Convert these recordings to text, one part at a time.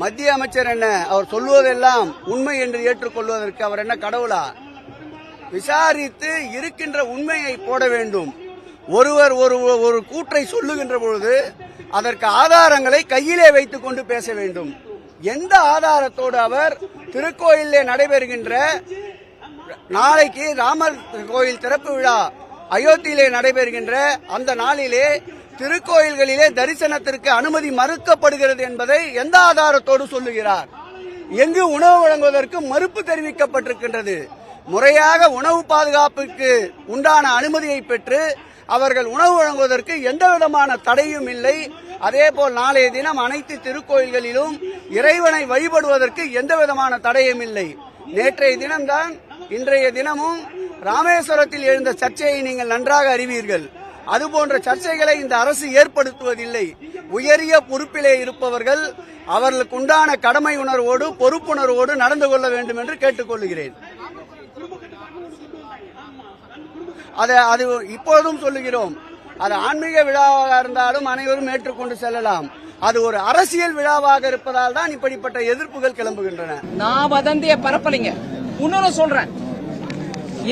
மத்திய அமைச்சர் என்ன? அவர் சொல்லுவதெல்லாம் உண்மை என்று ஏற்றுக்கொள்வதற்கு அவர் என்ன கடவுளா? விசாரித்து இருக்கின்ற உண்மையை போட வேண்டும். ஒருவர் ஒரு ஒரு கூற்றை சொல்லுகின்ற பொழுது அதற்கு ஆதாரங்களை கையிலே வைத்துக் கொண்டு பேச வேண்டும். எந்த ஆதாரத்தோடு அவர் திருக்கோயிலே நடைபெறுகின்ற நாளைக்கு ராமர் கோயில் திறப்பு விழா அயோத்தியிலே நடைபெறுகின்ற அந்த நாளிலே திருக்கோயில்களிலே தரிசனத்திற்கு அனுமதி மறுக்கப்படுகிறது என்பதை எந்த ஆதாரத்தோடு சொல்லுகிறார்? எங்கு உணவு வழங்குவதற்கு மறுப்பு தெரிவிக்கப்பட்டிருக்கின்றது. முறையாக உணவு பாதுகாப்புக்கு உண்டான அனுமதியை பெற்று அவர்கள் உணவு வழங்குவதற்கு எந்த விதமான தடையும் இல்லை. அதேபோல் நாளைய தினம் அனைத்து திருக்கோயில்களிலும் இறைவனை வழிபடுவதற்கு எந்த விதமான தடையும் இல்லை. நேற்றைய தினம்தான் இன்றைய தினமும் ராமேஸ்வரத்தில் எழுந்த சர்ச்சையை நீங்கள் நன்றாக அறிவீர்கள். அதுபோன்ற சர்ச்சைகளை இந்த அரசு ஏற்படுத்துவதில்லை. உயரிய பொறுப்பிலே இருப்பவர்கள் அவர்களுக்கு உண்டான கடமை உணர்வோடு பொறுப்புணர்வோடு நடந்து கொள்ள வேண்டும் என்று கேட்டுக்கொள்கிறேன். அதை அது இப்போதும் சொல்லுகிறோம். அது ஆன்மீக விழாவாக இருந்தாலும் அனைவரும் ஏற்றுக்கொண்டு செல்லலாம். அது ஒரு அரசியல் விழாவாக இருப்பதால் தான் இப்படிப்பட்ட எதிர்ப்புகள் கிளம்புகின்றன. நான் வதந்திய பரப்பலைங்க. இன்னொரு சொல்றேன்.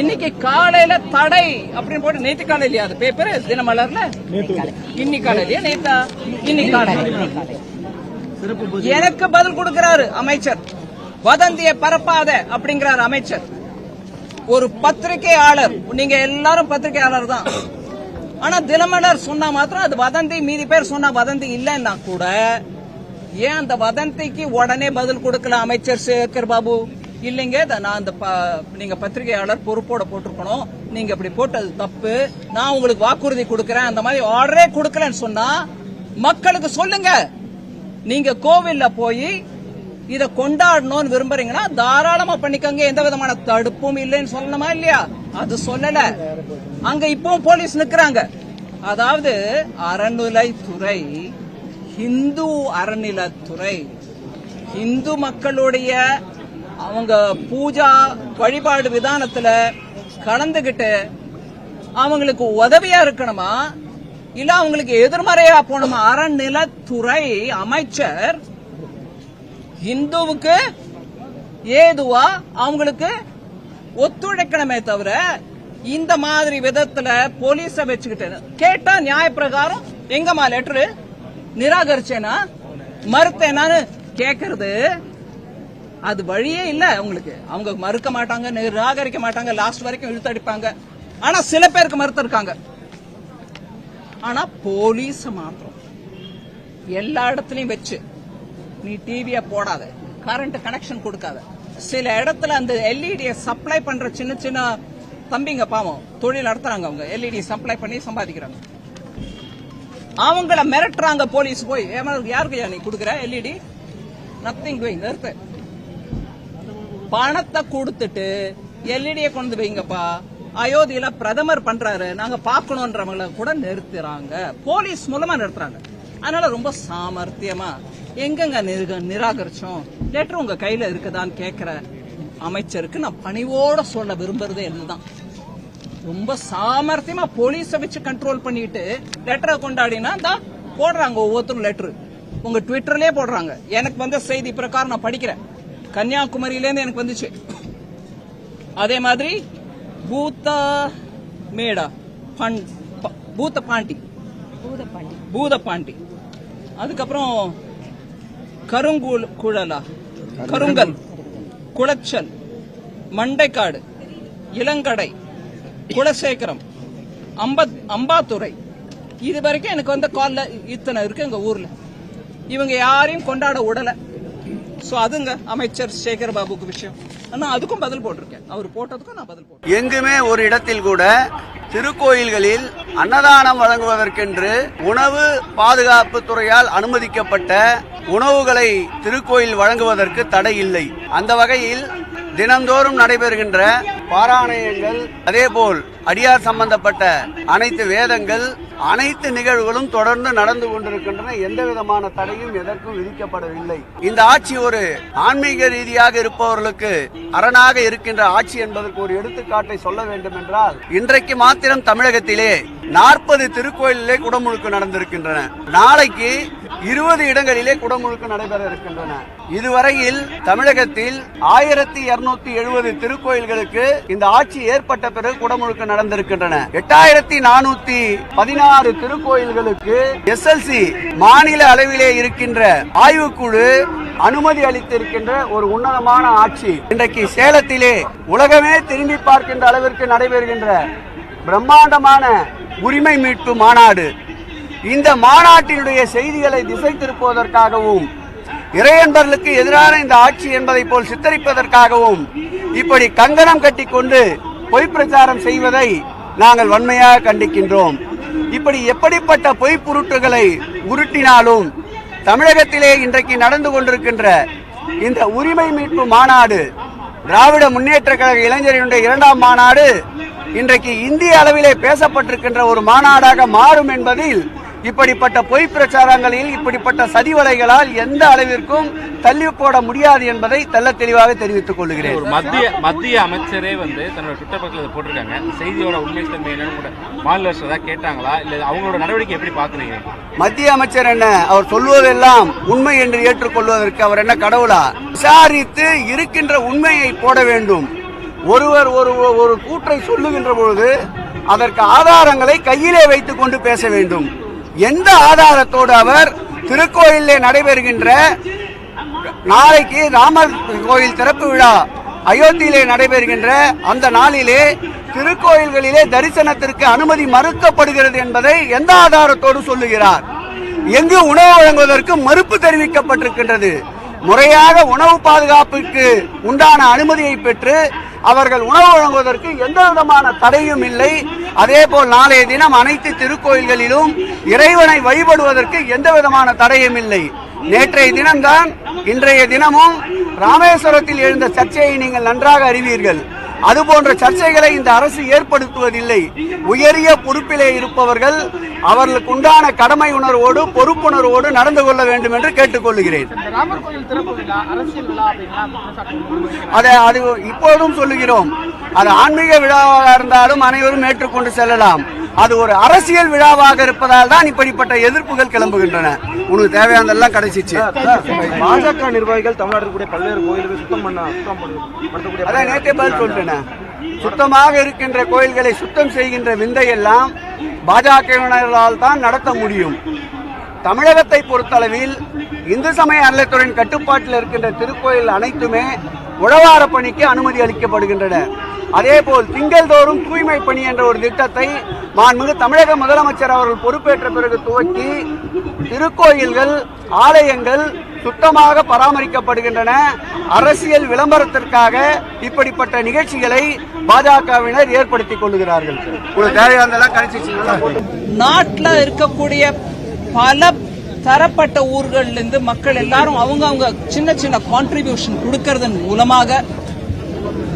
இன்னைக்கு காலையில தடை அப்படின்னு போட்டு நேத்து காலையிலயா அது பேப்பர் தினமலர்ல? இன்னைக்கு காலையிலயா நேத்தா? இன்னைக்கு காலையில. எனக்கு பதில் கொடுக்கிறாரு அமைச்சர். வதந்திய பரப்பாத அப்படிங்கிறாரு அமைச்சர். ஒரு பத்திரிகையாளர். நீங்க எல்லாரும் பத்திரிகையாளர் தான். ஆனா தினமலர் சொன்னா மாத்திரம் அது வதந்தி மீதி பேர் சொன்னா வதந்தி இல்லைன்னா கூட ஏன் அந்த வதந்திக்கு உடனே பதில் கொடுக்கல அமைச்சர் சேகர் பாபு? இல்லைங்க நான் அந்த ப- நீங்க பத்திரிகையாளர் பொறுப்போட போட்டிருக்கணும். நீங்க இப்படி போட்டது தப்பு. நான் உங்களுக்கு வாக்குறுதி கொடுக்கறேன். அந்த மாதிரி ஆர்டரே கொடுக்கலன்னு சொன்னா மக்களுக்கு சொல்லுங்க. நீங்க கோவில்ல போய் இத கொண்டாடணும்னு விரும்புறீங்கன்னா தாராளமா பண்ணிக்கோங்க. எந்த விதமான தடுப்பும் இல்லைன்னு சொல்லணுமா இல்லையா? அது சொல்லல. அங்க இப்பவும் போலீஸ் நிக்கிறாங்க. அதாவது அறநிலைத்துறை ஹிந்து அறநிலைத்துறை இந்து மக்களுடைய அவங்க பூஜா வழிபாடு விதானத்துல கலந்துகிட்டு அவங்களுக்கு உதவியா இருக்கணுமா? இல்ல அவங்களுக்கு எதிர்மறையா போகணுமா? அறநிலத்துறை அமைச்சர் இந்துவுக்கு ஏதுவா அவங்களுக்கு ஒத்துழைக்கணுமே தவிர இந்த மாதிரி விதத்துல போலீஸ வச்சுக்கிட்டு கேட்டா நியாய பிரகாரம் எங்கம்மா லெட்டரு நிராகரிச்சேனா? மறுத்தேனான்னு கேக்குறது? அது வழியே இல்ல அவங்களுக்கு. அவங்க மறுக்க மாட்டாங்க நிராகரிக்க மாட்டாங்க லாஸ்ட் வரைக்கும் இழுத்தடிப்பாங்க. ஆனா சில பேருக்கு மறுத்து இருக்காங்க ஆனா போலீஸ் மாத்திரம். எல்லா இடத்துலயும் வச்சு. நீ டிவிய போடாத. கரண்ட் கனெக்ஷன் கொடுக்காத. சில இடத்துல அந்த எல்இடிய சப்ளை பண்ற சின்ன சின்ன தம்பிங்க பாவம் தொழில் நடத்துறாங்க அவங்க. எல்இடி சப்ளை பண்ணி சம்பாதிக்கிறாங்க. அவங்கள மிரட்டுறாங்க போலீஸ் போய். ஏமா யாருக்கு நீ கொடுக்குற எல்இடி நத்திங் போய் நிறுத்து. பணத்தை கொடுத்துட்டு எல்இடியை கொண்டு வைங்கப்பா. அயோத்தியில பிரதமர் பண்றாரு. நாங்க பாக்கணும்ன்றவங்கள கூட நிறுத்துறாங்க. போலீஸ் மூலமா நிறுத்துறாங்க. அதனால ரொம்ப சாமர்த்தியமா எங்கெங்க நிராகரிச்சோம்? லெட்டர் உங்க கையில இருக்குதான்னு கேக்குற அமைச்சருக்கு நான் பணிவோட சொல்ல விரும்புறது என்னதான் ரொம்ப சாமர்த்தியமா போலீஸ வச்சு கண்ட்ரோல் பண்ணிட்டு லெட்டரை கொண்டாடினா தான் போடுறாங்க ஒவ்வொருத்தரும் லெட்டர். உங்க ட்விட்டர்லயே போடுறாங்க. எனக்கு வந்த செய்தி பிரகாரம் நான் படிக்கிறேன். கன்னியாகுமரியில இருந்து எனக்கு வந்துச்சு. அதே மாதிரி பூத்த மேடா பண் பூத்த பாண்டி. பூதப்பாண்டி அதுக்கப்புறம் கருங்குள் குழலா கருங்கல் குளச்சல் மண்டைக்காடு இளங்கடை குலசேகரம் அம்பத் அம்பாத்துறை. இது வரைக்கும் எனக்கு வந்த கால்ல இத்தனை இருக்கு எங்க ஊர்ல. இவங்க யாரையும் கொண்டாட விடல ஸோ அதுங்க அமைச்சர் சேகர் பாபுக்கு விஷயம். ஆனால் அதுக்கும் பதில் போட்டிருக்கேன். அவர் போட்டதுக்கும் நான் பதில் போட்டேன். எங்குமே ஒரு இடத்தில் கூட திருக்கோயில்களில் அன்னதானம் வழங்குவதற்கென்று உணவு பாதுகாப்பு துறையால் அனுமதிக்கப்பட்ட உணவுகளை திருக்கோயில் வழங்குவதற்கு தடை இல்லை. அந்த வகையில் தினந்தோறும் நடைபெறுகின்ற பாராயணங்கள். அதேபோல் அடியார் சம்பந்தப்பட்ட அனைத்து வேதங்கள் அனைத்து நிகழ்வுகளும் தொடர்ந்து நடந்து கொண்டிருக்கின்றன. எந்த விதமான தடையும் எதற்கும் விதிக்கப்படவில்லை. இந்த ஆட்சி ஒரு ஆன்மீக ரீதியாக இருப்பவர்களுக்கு அரணாக இருக்கின்ற ஆட்சி என்பதற்கு ஒரு எடுத்துக்காட்டை சொல்ல வேண்டும் என்றால் இன்றைக்கு மாத்திரம் தமிழகத்திலே நாற்பது திருக்கோயிலே குடமுழுக்கு நடந்திருக்கின்றன. நாளைக்கு இருபது இடங்களிலே குடமுழுக்கு நடைபெற இருக்கின்றன. இதுவரையில் தமிழகத்தில் ஆயிரத்தி இருநூத்தி எழுபது திருக்கோயில்களுக்கு இந்த ஆட்சி ஏற்பட்ட பிறகு குடமுழுக்க நடந்திருக்கின்றன. எட்டாயிரத்தி நானூத்தி பதினாறு திருக்கோயில்களுக்கு எஸ்எல்சி மாநில அளவிலே இருக்கின்ற ஆய்வுக்குழு அனுமதி அளித்திருக்கின்ற ஒரு உன்னதமான ஆட்சி. இன்றைக்கு சேலத்திலே உலகமே திரும்பி பார்க்கின்ற அளவிற்கு நடைபெறுகின்ற பிரம்மாண்டமான உரிமை மீட்பு மாநாடு. இந்த மாநாட்டினுடைய செய்திகளை திசை திருப்புவதற்காகவும் இறையன்பர்களுக்கு எதிரான இந்த ஆட்சி என்பதை போல் சித்தரிப்பதற்காகவும் இப்படி கங்கணம் கட்டிக்கொண்டு பொய் பிரச்சாரம் செய்வதை நாங்கள் வன்மையாக கண்டிக்கின்றோம். இப்படி எப்படிப்பட்ட பொய் புருட்டுகளை உருட்டினாலும் தமிழகத்திலே இன்றைக்கு நடந்து கொண்டிருக்கின்ற இந்த உரிமை மீட்பு மாநாடு திராவிட முன்னேற்ற கழக இளைஞரினுடைய இரண்டாம் மாநாடு இன்றைக்கு இந்திய அளவிலே பேசப்பட்டிருக்கின்ற ஒரு மாநாடாக மாறும் என்பதில் இப்படிப்பட்ட பொய் பிரச்சாரங்களில் இப்படிப்பட்ட சதிவலைகளால் எந்த அளவிற்கும் தள்ளி போட முடியாது என்பதை தெள்ள தெளிவாக தெரிவித்துக் கொள்கிறேன். ஒரு மத்திய மத்திய அமைச்சரே வந்து தன்னோட ட்விட்டர் பக்கத்தில் போட்டிருக்காங்க. செய்தியோட உண்மை தன்மை என்னன்னு கூட மாநில அரசு ஏதாவது கேட்டாங்களா? இல்ல அவங்களோட நடவடிக்கை எப்படி பாக்குறீங்க மத்திய அமைச்சர் என்ன? அவர் சொல்வதெல்லாம் உண்மை என்று ஏற்றுக்கொள்வதற்கு அவர் என்ன கடவுளா? விசாரித்து இருக்கின்ற உண்மையை போட வேண்டும். ஒருவர் ஒரு ஒரு கூற்றை சொல்லுகின்ற பொழுது அதற்கு ஆதாரங்களை கையிலே வைத்துக் கொண்டு பேச வேண்டும். எந்த ஆதாரத்தோடு அவர் திருக்கோயிலே நடைபெறுகின்ற நாளைக்கு ராமர் கோயில் திறப்பு விழா அயோத்தியிலே நடைபெறுகின்ற அந்த நாளிலே திருக்கோயில்களிலே தரிசனத்திற்கு அனுமதி மறுக்கப்படுகிறது என்பதை எந்த ஆதாரத்தோடு சொல்லுகிறார்? எங்கு உணவு வழங்குவதற்கு மறுப்பு தெரிவிக்கப்பட்டிருக்கின்றது. முறையாக உணவு பாதுகாப்புக்கு உண்டான அனுமதியை பெற்று அவர்கள் உணவு வழங்குவதற்கு எந்த விதமான தடையும் இல்லை. அதே போல் நாளைய தினம் அனைத்து திருக்கோயில்களிலும் இறைவனை வழிபடுவதற்கு எந்த விதமான தடையும் இல்லை. நேற்றைய தினம்தான் இன்றைய தினமும் ராமேஸ்வரத்தில் எழுந்த சர்ச்சையை நீங்கள் நன்றாக அறிவீர்கள். அதுபோன்ற சர்ச்சைகளை இந்த அரசு ஏற்படுத்துவதில்லை. உயரிய பொறுப்பிலே இருப்பவர்கள் அவர்களுக்கு உண்டான கடமை உணர்வோடு பொறுப்புணர்வோடு நடந்து கொள்ள வேண்டும் என்று கேட்டுக்கொள்கிறேன். அதை அது இப்போதும் சொல்லுகிறோம். அது ஆன்மீக விழாவாக இருந்தாலும் அனைவரும் ஏற்றுக்கொண்டு செல்லலாம். அது ஒரு அரசியல் விழாவாக இருப்பதால் தான் இப்படிப்பட்ட எதிர்ப்புகள் கிளம்புகின்றன. உனக்கு தேவையானதெல்லாம் கிடைச்சிச்சு. பாஜக நிர்வாகிகள் தமிழ்நாட்டில் பல்வேறு கோயில்களை சுத்தம் பண்ண சுத்தம் பண்ண- படுத்தக்கூடிய அதான் நேற்றே பதில் சொல்லிட்டேனே. சுத்தமாக இருக்கின்ற கோயில்களை சுத்தம் செய்கின்ற விந்தையெல்லாம் பாஜகவினரால் தான் நடத்த முடியும். தமிழகத்தை பொறுத்தளவில் இந்து சமய அறநிலைத்துறையின் கட்டுப்பாட்டில் இருக்கின்ற திருக்கோயில் அனைத்துமே உழவார பணிக்கு அனுமதி அளிக்கப்படுகின்றன. அதேபோல் திங்கள்தோறும் தூய்மை பணி என்ற ஒரு திட்டத்தை மாண்புமிகு தமிழக முதலமைச்சர் அவர்கள் பொறுப்பேற்ற பிறகு துவக்கி திருக்கோயில்கள் ஆலயங்கள் சுத்தமாக பராமரிக்கப்படுகின்றன. அரசியல் விளம்பரத்திற்காக இப்படிப்பட்ட நிகழ்ச்சிகளை பாஜகவினர் ஏற்படுத்திக் போட்டு நாட்டுல இருக்கக்கூடிய பல தரப்பட்ட ஊர்கள்ல இருந்து மக்கள் எல்லாரும் அவங்க அவங்க சின்ன சின்ன கான்ட்ரிபியூஷன் கொடுக்கறதன் மூலமாக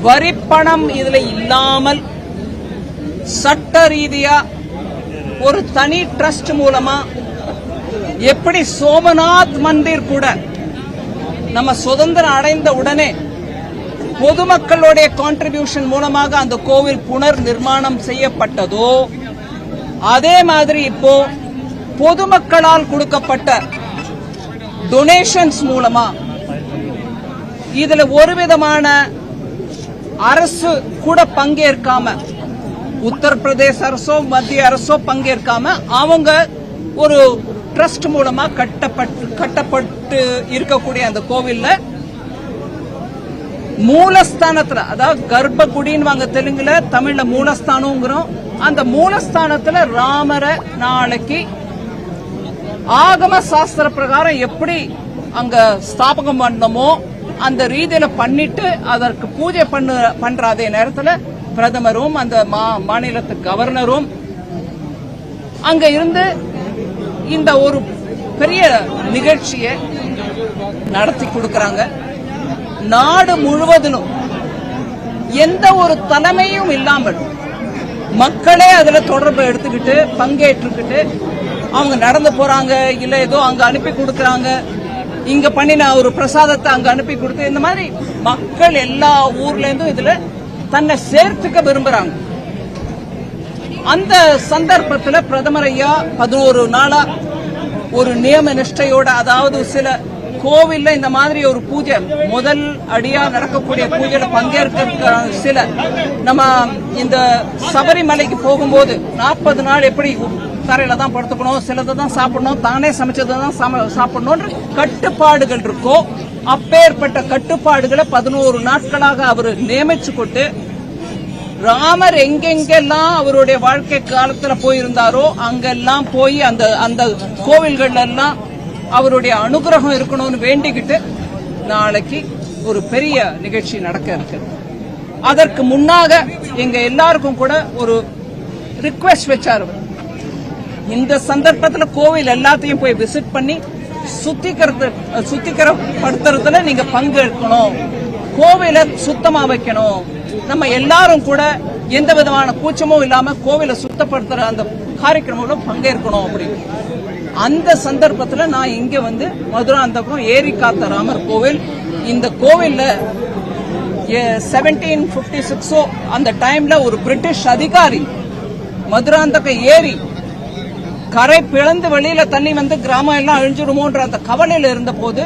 வரிப்பணம் இதுல இல்லாமல் சட்ட ரீதியா ஒரு தனி ட்ரஸ்ட் மூலமா எப்படி சோமநாத் மந்திர் கூட நம்ம சுதந்திரம் அடைந்த உடனே பொதுமக்களுடைய கான்ட்ரிபியூஷன் மூலமாக அந்த கோவில் புனர் நிர்மாணம் செய்யப்பட்டதோ அதே மாதிரி இப்போ பொதுமக்களால் கொடுக்கப்பட்ட டொனேஷன்ஸ் மூலமா இதுல ஒரு விதமான அரசு கூட பங்கேற்காம உத்தரப்பிரதேச அரசோ மத்திய அரசோ பங்கேற்காம அவங்க ஒரு ட்ரஸ்ட் மூலமா கட்டப்பட்டு கட்டப்பட்டு இருக்கக்கூடிய அந்த கோவில்ல மூலஸ்தானத்துல அதாவது கர்ப்பகுடின்னு வாங்க தெலுங்குல தமிழ்ல மூலஸ்தானம்ங்கிறோம். அந்த மூலஸ்தானத்துல ராமரை நாளைக்கு ஆகம சாஸ்திர பிரகாரம் எப்படி அங்க ஸ்தாபகம் பண்ணமோ அந்த ரீதியில பண்ணிட்டு அதற்கு பூஜை பண்ணு பண்ற அதே நேரத்துல பிரதமரும் அந்த மா- மாநிலத்து கவர்னரும் அங்க இருந்து இந்த ஒரு பெரிய நிகழ்ச்சியை நடத்தி கொடுக்கறாங்க. நாடு முழுவதிலும் எந்த ஒரு தலைமையும் இல்லாமல் மக்களே அதுல தொடர்பு எடுத்துக்கிட்டு பங்கேற்றுக்கிட்டு அவங்க நடந்து போறாங்க இல்ல ஏதோ அங்க அனுப்பி கொடுக்கறாங்க. இங்க பண்ணின ஒரு பிரசாதத்தை அங்க அனுப்பி கொடுத்து இந்த மாதிரி மக்கள் எல்லா ஊர்ல இருந்தும் இதுல தன்னை சேர்த்துக்க விரும்புறாங்க. அந்த சந்தர்ப்பத்துல பிரதமர் ஐயா பதினோரு நாளா ஒரு நியம நிஷ்டையோட அதாவது சில கோவில்ல இந்த மாதிரி ஒரு பூஜை முதல் அடியா நடக்கக்கூடிய பூஜையில பங்கேற்க சில நம்ம இந்த சபரிமலைக்கு போகும்போது நாற்பது நாள் எப்படி தரையில தான் படுத்துக்கணும் சிலதை தான் சாப்பிடணும் தானே சமைச்சதை தான் சாப்பிடணும்ன்ற கட்டுப்பாடுகள் இருக்கோ அப்பேற்பட்ட கட்டுப்பாடுகளை பதினோரு நாட்களாக அவர் நியமிச்சு கொண்டு ராமர் எங்கெங்கெல்லாம் அவருடைய வாழ்க்கை காலத்துல போயிருந்தாரோ அங்கெல்லாம் போய் அந்த அந்த கோவில்கள் எல்லாம் அவருடைய அனுகிரகம் இருக்கணும்னு வேண்டிக்கிட்டு நாளைக்கு ஒரு பெரிய நிகழ்ச்சி நடக்க இருக்கு அதற்கு முன்னாக எங்க எல்லாருக்கும் கூட ஒரு ரிக்வெஸ்ட் வச்சார் அவர். இந்த சந்தர்ப்பத்துல கோவில் எல்லாத்தையும் போய் விசிட் பண்ணி சுத்திக்கிறது சுத்திகரப்படுத்துறதுல நீங்க பங்கெடுக்கணும் கோவிலை சுத்தமா வைக்கணும். நம்ம எல்லாரும் கூட எந்த விதமான கூச்சமும் இல்லாம கோவிலை சுத்தப்படுத்துற அந்த காரியக்கிரமங்கள பங்கேற்கணும் அப்படின்னு அந்த சந்தர்ப்பத்துல நான் இங்க வந்து மதுராந்தகம் ஏரி காத்த ராமர் கோவில் இந்த கோவில்ல செவன்டீன் பிப்டி சிக்ஸோ அந்த டைம்ல ஒரு பிரிட்டிஷ் அதிகாரி மதுராந்தக ஏரி கரை பிளந்து வெளியில தண்ணி வந்து கிராமம் எல்லாம் அழிஞ்சிடுமோன்ற அந்த கவலையில இருந்த போது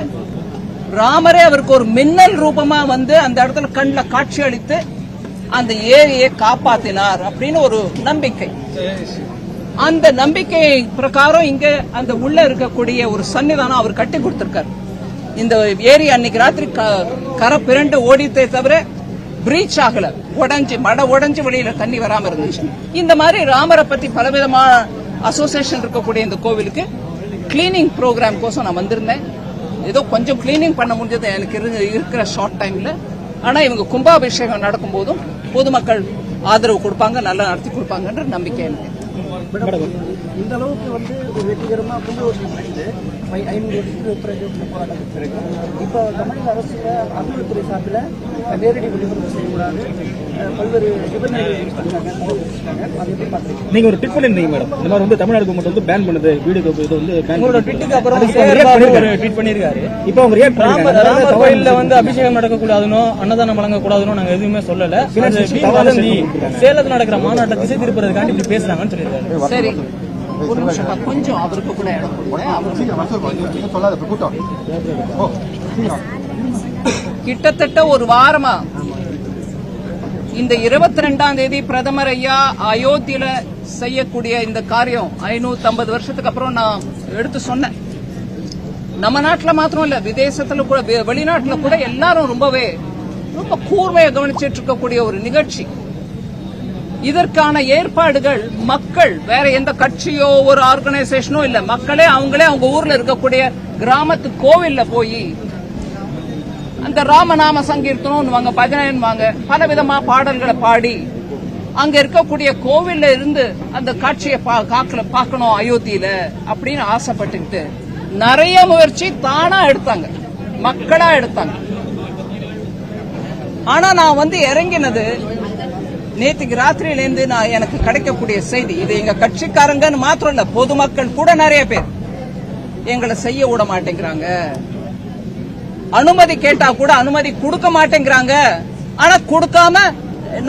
ராமரே அவருக்கு ஒரு மின்னல் ரூபமா வந்து அந்த இடத்துல கண்ணில் காட்சி அளித்து அந்த ஏரியை காப்பாத்தினார் அப்படின்னு ஒரு நம்பிக்கை. அந்த நம்பிக்கை பிரகாரம் இங்க அந்த உள்ள இருக்கக்கூடிய ஒரு சன்னிதானம் அவர் கட்டி கொடுத்திருக்காரு. இந்த ஏரி அன்னைக்கு ராத்திரி க- கரை பிறண்டு ஓடித்தே தவிர பிரீச் ஆகல. உடஞ்சி மட உடஞ்சி வெளியில தண்ணி வராம இருந்துச்சு. இந்த மாதிரி ராமரை பத்தி பலவிதமான அசோசியேஷன் இருக்கக்கூடிய இந்த கோவிலுக்கு கிளீனிங் ப்ரோக்ராம் கோசம் நான் வந்திருந்தேன். ஏதோ கொஞ்சம் கிளீனிங் பண்ண முடிஞ்சது. எனக்கு இரு- இருக்கிற ஷார்ட் டைம்ல ஆனா இவங்க கும்பாபிஷேகம் நடக்கும்போதும் பொதுமக்கள் ஆதரவு கொடுப்பாங்க நல்லா நடத்தி கொடுப்பாங்கன்ற நம்பிக்கை எனக்கு. இந்த அளவுக்கு வந்து ஒரு வெற்றிகரமாக ஐநூறு வருஷத்துக்கு பிறகு போராட்டத்துக்கு பிறகு. இப்போ தமிழக அரசுல அறநிலைத்துறை சார்பில் நேரடி விழிப்புணர்வு செய்யக்கூடாது. பல்வேறு நிபந்தனைகள் நீங்க ஒரு ட்வீட் பண்ணிருந்தீங்க மேடம். இந்த மாதிரி வந்து தமிழ்நாடு கவர்மெண்ட் வந்து பேன் பண்ணுது வீடியோ இது வந்து உங்களோட பண்ணுது. ட்வீட்டுக்கு அப்புறம் ஒரு. ட்வீட் பண்ணியிருக்காரு இப்போ அவங்க ரியாக்ட் கோயில்ல வந்து அபிஷேகம் நடக்கக்கூடாதுனோ அன்னதானம் வழங்கக்கூடாதுனோ நாங்க எதுவுமே சொல்லல. சேலத்துல நடக்கிற மாநாட்டை திசை திருப்புறதுக்காண்டி இப்படி பேசுறாங்கன்னு சொல்லியிருக்காரு. சரி ஒரு நிமிஷம் கொஞ்சம் அவருக்கு கூட இடம் கிட்டத்தட்ட ஒரு வாரமா இந்த இருபத்தி ரெண்டாம் தேதி பிரதமர் ஐயா அயோத்தியில செய்யக்கூடிய இந்த காரியம் ஐநூத்தி ஐம்பது வருஷத்துக்கு அப்புறம் நான் எடுத்து சொன்னேன். நம்ம நாட்டுல மாத்திரம் இல்ல விதேசத்துல கூட வெளிநாட்டுல கூட எல்லாரும் ரொம்பவே ரொம்ப கூர்மையா கவனிச்சிட்டு இருக்கக்கூடிய ஒரு நிகழ்ச்சி. இதற்கான ஏற்பாடுகள் மக்கள் வேற எந்த கட்சியோ ஒரு ஆர்கனைசேஷனோ இல்ல. மக்களே அவங்களே அவங்க ஊர்ல இருக்கக்கூடிய கிராமத்து கோவில்ல போய் அந்த ராமநாம சங்கீர்த்தனம் வாங்க வாங்க பல விதமா பாடல்களை பாடி அங்க இருக்கக்கூடிய கோவில்ல இருந்து அந்த காட்சியை பா- பார்க்கணும் அயோத்தியில அப்படின்னு ஆசைப்பட்டுக்கிட்டு நிறைய முயற்சி தானா எடுத்தாங்க. மக்களா எடுத்தாங்க. ஆனா நான் வந்து இறங்கினது நேற்றுக்கு ராத்திரியிலேருந்து நான் எனக்கு கிடைக்கக்கூடிய செய்தி இது எங்க கட்சிக்காரங்கன்னு மாத்திரம் இல்ல பொதுமக்கள் கூட நிறைய பேர். எங்களை செய்ய விட மாட்டேங்கிறாங்க. அனுமதி கேட்டா கூட அனுமதி கொடுக்க மாட்டேங்கிறாங்க. ஆனா கொடுக்காம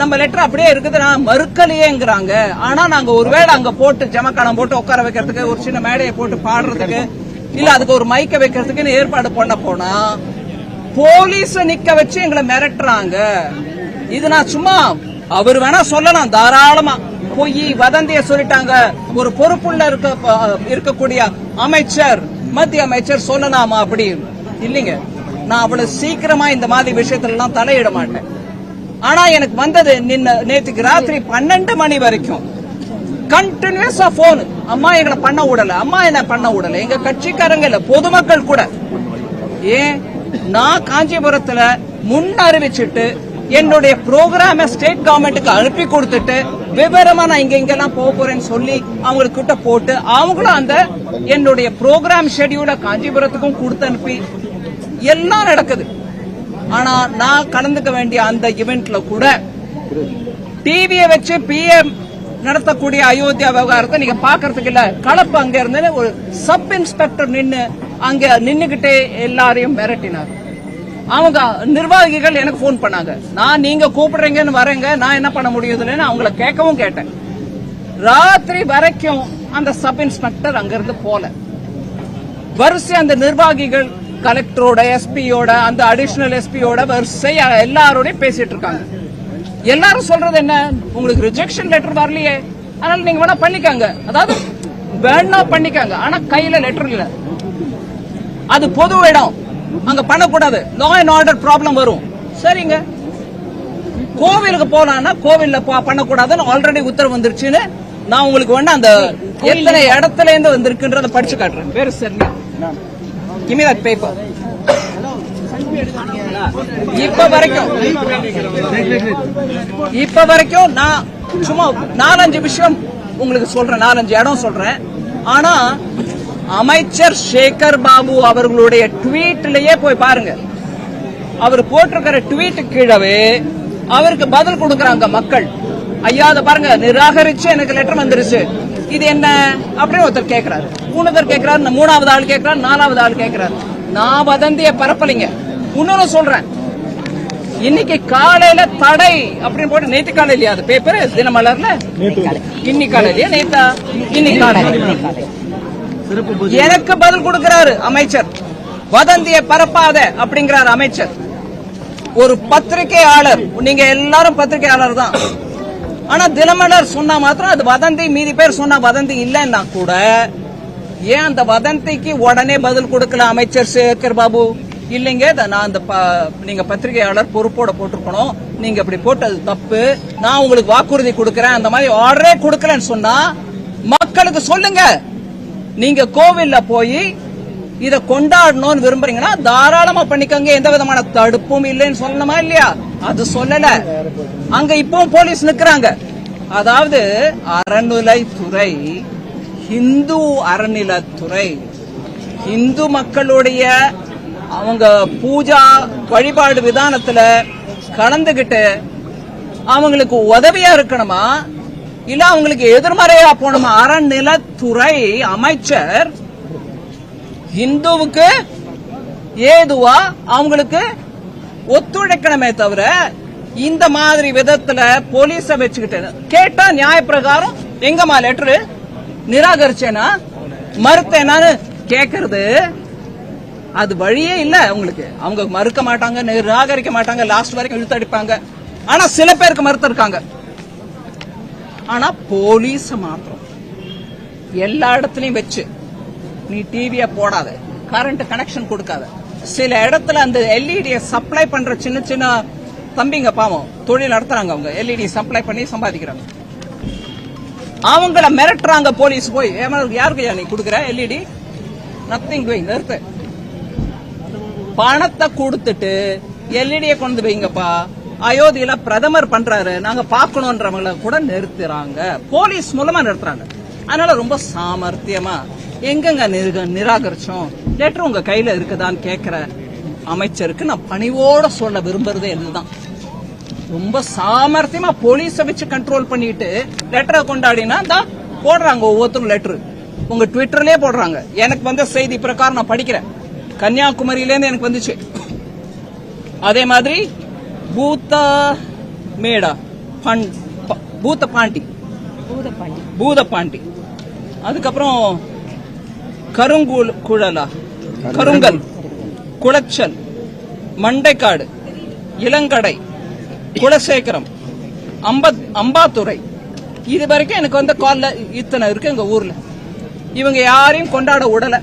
நம்ம லெட்டர் அப்படியே இருக்குது நான் மறுக்கலையேங்கிறாங்க. ஆனா நாங்க ஒருவேளை அங்க போட்டு ஜமக்காலம் போட்டு உட்கார வைக்கிறதுக்கு ஒரு சின்ன மேடையை போட்டு பாடுறதுக்கு இல்ல அதுக்கு ஒரு மைக்க வைக்கிறதுக்குன்னு ஏற்பாடு பண்ண போனா போலீஸ நிக்க வச்சு எங்களை மிரட்டுறாங்க. இது நான் சும்மா அவர் வேணா சொல்லலாம். தாராளமா. பொய் வதந்திய சொல்லிட்டாங்க. ஒரு பொறுப்புள்ள இருக்க இருக்கக்கூடிய அமைச்சர் மத்திய அமைச்சர் சொல்லலாமா அப்படி? இல்லைங்க. நான் அவ்வளவு சீக்கிரமா இந்த மாதிரி விஷயத்துல எல்லாம் தலையிட மாட்டேன். ஆனா எனக்கு வந்தது நின்ன நேத்துக்கு ராத்திரி பன்னெண்டு மணி வரைக்கும். கண்டினியூஸா போன் அம்மா எங்களை பண்ண விடல. அம்மா என்ன பண்ண விடல? எங்க கட்சிக்காரங்க இல்ல பொதுமக்கள் கூட. ஏன்? நான் காஞ்சிபுரத்துல முன் அறிவிச்சிட்டு என்னுடைய ப்ரோக்ராம ஸ்டேட் கவர்மெண்ட்டுக்கு அனுப்பி கொடுத்துட்டு விவரமா நான் இங்க இங்கெல்லாம் போக போறேன்னு சொல்லி அவங்களுக்கு கிட்ட போட்டு அவங்களும் அந்த என்னுடைய ப்ரோக்ராம் ஷெடியூல காஞ்சிபுரத்துக்கும் கொடுத்து அனுப்பி எல்லாம் நடக்குது. ஆனா நான் கலந்துக்க வேண்டிய அந்த இவெண்ட்ல கூட டிவியை வச்சு பிஎம் நடத்தக்கூடிய அயோத்தியா விவகாரத்தை நீங்க பாக்குறதுக்கு இல்ல. கலப்பு அங்க இருந்து ஒரு சப் இன்ஸ்பெக்டர் நின்னு அங்க நின்னுகிட்டே எல்லாரையும் மிரட்டினார். அவங்க நிர்வாகிகள் எனக்கு ஃபோன் பண்ணாங்க. நான் நீங்க கூப்பிடுறீங்கன்னு வரேங்க. நான் என்ன பண்ண முடியுதுன்னு அவங்கள கேட்கவும் கேட்டேன். ராத்திரி வரைக்கும் அந்த சப் இன்ஸ்பெக்டர் அங்கிருந்து போல. வரிசை அந்த நிர்வாகிகள் கலெக்டரோட எஸ்பியோட அந்த அடிஷனல் எஸ்பியோட வரிசை எல்லாரோடையும் பேசிட்டு இருக்காங்க. எல்லாரும் சொல்றது என்ன? உங்களுக்கு ரிஜெக்ஷன் லெட்டர் வரலையே. அதனால நீங்க வேணா பண்ணிக்காங்க. அதாவது வேணா பண்ணிக்காங்க. ஆனா கையில லெட்டர் இல்ல. அது பொது இடம். அங்க பண்ணக்கூடாது. லா அண்ட் ஆர்டர் ப்ராப்ளம் வரும். சரிங்க. கோவிலுக்கு போனான்னா கோவில்ல பண்ணக்கூடாதுன்னு ஆல்ரெடி உத்தரவு வந்துருச்சுன்னு நான் உங்களுக்கு வேணா அந்த எத்தனை இடத்துல இருந்து வந்திருக்குன்றத படிச்சு காட்டுறேன். பேரு சரி கிமி தட் பேப்பர் இப்ப வரைக்கும் இப்ப வரைக்கும் நான் சும்மா நாலஞ்சு விஷயம் உங்களுக்கு சொல்றேன். நாலஞ்சு இடம் சொல்றேன். ஆனா அமைச்சர் சேகர் பாபு அவர்களுடைய ட்வீட்லயே போய் பாருங்க. அவர் போட்டிருக்கிற ட்வீட் கீழவே அவருக்கு பதில் கொடுக்கறாங்க மக்கள். ஐயா அதை பாருங்க நிராகரிச்சு எனக்கு லெட்டர் வந்துருச்சு. இது என்ன? அப்படின்னு ஒருத்தர் கேட்கிறாரு மூணாவது கேட்கிறாரு மூணாவது ஆள் கேட்கிறாரு நாலாவது ஆள் கேட்கிறாரு நான் வதந்திய பரப்பலைங்க. இன்னொன்னு சொல்றேன். இன்னைக்கு காலையில தடை அப்படின்னு போட்டு நேத்து காலையிலயா? அது பேப்பர் தினமலர்ல? இன்னைக்கு காலையிலயா? நேத்தா இன்னைக்கு காலையில. எனக்கு பதில் கொடுக்கிறாரு அமைச்சர். வதந்தியை பரப்பாத அப்படிங்கிறார் அமைச்சர். ஒரு பத்திரிகையாளர் நீங்க எல்லாரும் பத்திரிகையாளர் தான். ஆனா தினமலர் சொன்னா மாத்திரம் அது வதந்தி மீதி பேர் சொன்னா வதந்தி இல்லைன்னா கூட ஏன் அந்த வதந்திக்கு உடனே பதில் கொடுக்கல அமைச்சர் சேகர் பாபு? இல்லைங்க நான் அந்த ப- நீங்க பத்திரிகையாளர் பொறுப்போட போட்டிருக்கணும். நீங்க இப்படி போட்டது தப்பு. நான் உங்களுக்கு வாக்குறுதி கொடுக்கறேன். அந்த மாதிரி ஆர்டரே கொடுக்கலன்னு சொன்னா மக்களுக்கு சொல்லுங்க. நீங்க கோவில்ல போய் இத கொண்டாடணும்னு விரும்புறீங்கன்னா தாராளமா பண்ணிக்கோங்க. எந்த விதமான தடுப்பும் இல்லைன்னு சொல்லணுமா இல்லையா? அது சொல்லல. அங்க இப்பவும் போலீஸ் நிக்கிறாங்க. அதாவது அறநிலைத்துறை இந்து அறநிலைத்துறை இந்து மக்களுடைய அவங்க பூஜா வழிபாடு விதானத்துல கலந்துகிட்டு அவங்களுக்கு உதவியா இருக்கணுமா? இல்ல அவங்களுக்கு எதிர்மறையா போகணுமா? அறநிலத்துறை அமைச்சர் இந்துவுக்கு ஏதுவா அவங்களுக்கு ஒத்துழைக்கணுமே தவிர இந்த மாதிரி விதத்துல போலீஸ வச்சுக்கிட்டு கேட்டா நியாய பிரகாரம் எங்கம்மா லெட்டரு நிராகரிச்சேனா? மறுத்தேனான்னு கேக்குறது அது வழியே இல்ல உங்களுக்கு அவங்க மறுக்க மாட்டாங்க நிராகரிக்க மாட்டாங்க லாஸ்ட் வரைக்கும் இழுத்தடிப்பாங்க. ஆனா சில பேருக்கு மறுத்து ஆனா போலீஸ் மாத்திரம். எல்லா இடத்துலயும் வச்சு. நீ டிவிய போடாத. கரண்ட் கனெக்ஷன் கொடுக்காத. சில இடத்துல அந்த எல்இடியை சப்ளை பண்ற சின்ன சின்ன தம்பிங்க பாவம் தொழில் நடத்துறாங்க அவங்க. எல்இடி சப்ளை பண்ணி சம்பாதிக்கிறாங்க. அவங்கள மிரட்டுறாங்க போலீஸ் போய். யாருக்கு நீ கொடுக்குற எல்இடி நத்திங் போய் நிறுத்து. பணத்தை கொடுத்துட்டு எல்இடியை கொண்டு வைங்கப்பா அயோத்தியில பிரதமர் பண்றாரு. நாங்க பாக்கணும்ன்றவங்கள கூட நிறுத்துறாங்க. போலீஸ் மூலமா நிறுத்துறாங்க. அதனால ரொம்ப சாமர்த்தியமா எங்கெங்க நிருக- நிராகரிச்சோம்? லெட்டர் உங்க கையில இருக்குதான்னு கேக்குற அமைச்சருக்கு நான் பணிவோட சொல்ல விரும்புறதே இதுதான். ரொம்ப சாமர்த்தியமா போலீஸ வச்சு கண்ட்ரோல் பண்ணிட்டு லெட்டரை கொண்டாடினா தான் போடுறாங்க ஒவ்வொருத்தரும் லெட்டர் உங்க ட்விட்டர்லயே போடுறாங்க. எனக்கு வந்த செய்தி பிரகாரம் நான் படிக்கிறேன். கன்னியாகுமரியிலேருந்து எனக்கு வந்துச்சு. அதே மாதிரி பூத்த மேடா பண்- பூத்த பாண்டி. பூதப்பாண்டி அதுக்கப்புறம் கருங்குல் குழலா. கருங்கல். குளச்சல். மண்டைக்காடு. இளங்கடை. குலசேகரம். அம்பத் அம்பாத்துறை. இது வரைக்கும் எனக்கு வந்து கால்ல இத்தனை இருக்கு எங்க ஊர்ல. இவங்க யாரையும் கொண்டாட விடல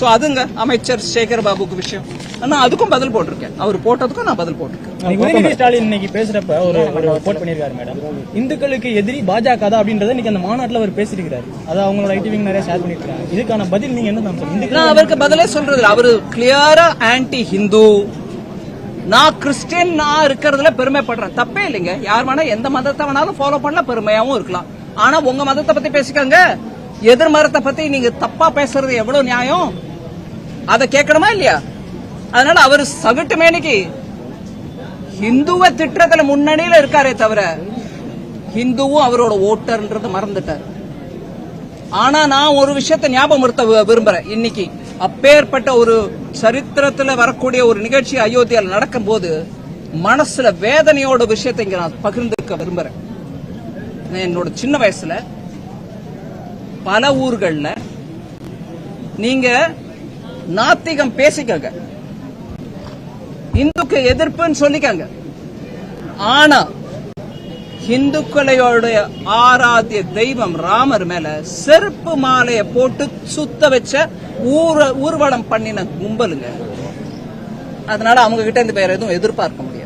சோ அதுங்க அமைச்சர் சேகர் பாபுக்கு விஷயம். ஆனா அதுக்கும் பதில் போட்டிருக்கேன். அவர் போட்டதுக்கும் நான் பதில் போட்டிருக்கேன். ஸ்டாலின் இன்னைக்கு பேசுறப்ப ஒரு ரிப்போர்ட் பண்ணிருக்காரு மேடம். இந்துக்களுக்கு எதிரி பாஜக தான் அப்படின்றத இன்னைக்கு அந்த மாநாட்டுல அவர் பேசியிருக்காரு அதை அவங்களோட ஐடிவிங் நிறைய ஷேர் பண்ணிருக்காங்க இதுக்கான பதில் நீங்க என்ன நான் அவருக்கு பதிலே சொல்றது இல்ல. அவரு கிளியரா ஆன்டி ஹிந்து நான் கிறிஸ்டியன் நான் இருக்கிறதுல பெருமைப்படுறேன். தப்பே இல்லைங்க. யார் வேணா எந்த மதத்தை வேணாலும் ஃபாலோ பண்ணல பெருமையாவும் இருக்கலாம். ஆனா உங்க மதத்தை பத்தி பேசிக்கங்க. எதிர் மதத்தை பத்தி நீங்க தப்பா பேசுறது எவ்வளவு நியாயம்? அதை கேட்கணுமா இல்லையா? அதனால அவர் சகட்டு மேனிக்கு இந்துவ திட்டத்துல முன்னணியில இருக்காரே தவிர ஹிந்துவும் அவரோட ஓட்டர்ன்றத மறந்துட்டார். ஆனா நான் ஒரு விஷயத்தை ஞாபகப்படுத்த விரும்புறேன். இன்னைக்கு அப்பேற்பட்ட ஒரு சரித்திரத்துல வரக்கூடிய ஒரு நிகழ்ச்சி அயோத்தியால நடக்கும்போது மனசுல வேதனையோட விஷயத்தை இங்க நான் பகிர்ந்துக்க விரும்புறேன். என்னோட சின்ன வயசுல பல ஊர்கள்ல நீங்க நாத்திகம் பேசிக்கங்க. இந்துக்கு எதிர்ப்புன்னு சொல்லிக்காங்க. ஆனா இந்துக்களையோடைய ஆராத்திய தெய்வம் ராமர் மேல செருப்பு மாலையை போட்டு சுத்த வச்ச ஊர ஊர்வலம் பண்ணின கும்பலுங்க. அதனால அவங்க கிட்ட இருந்து வேற எதுவும் எதிர்பார்க்க முடியாது.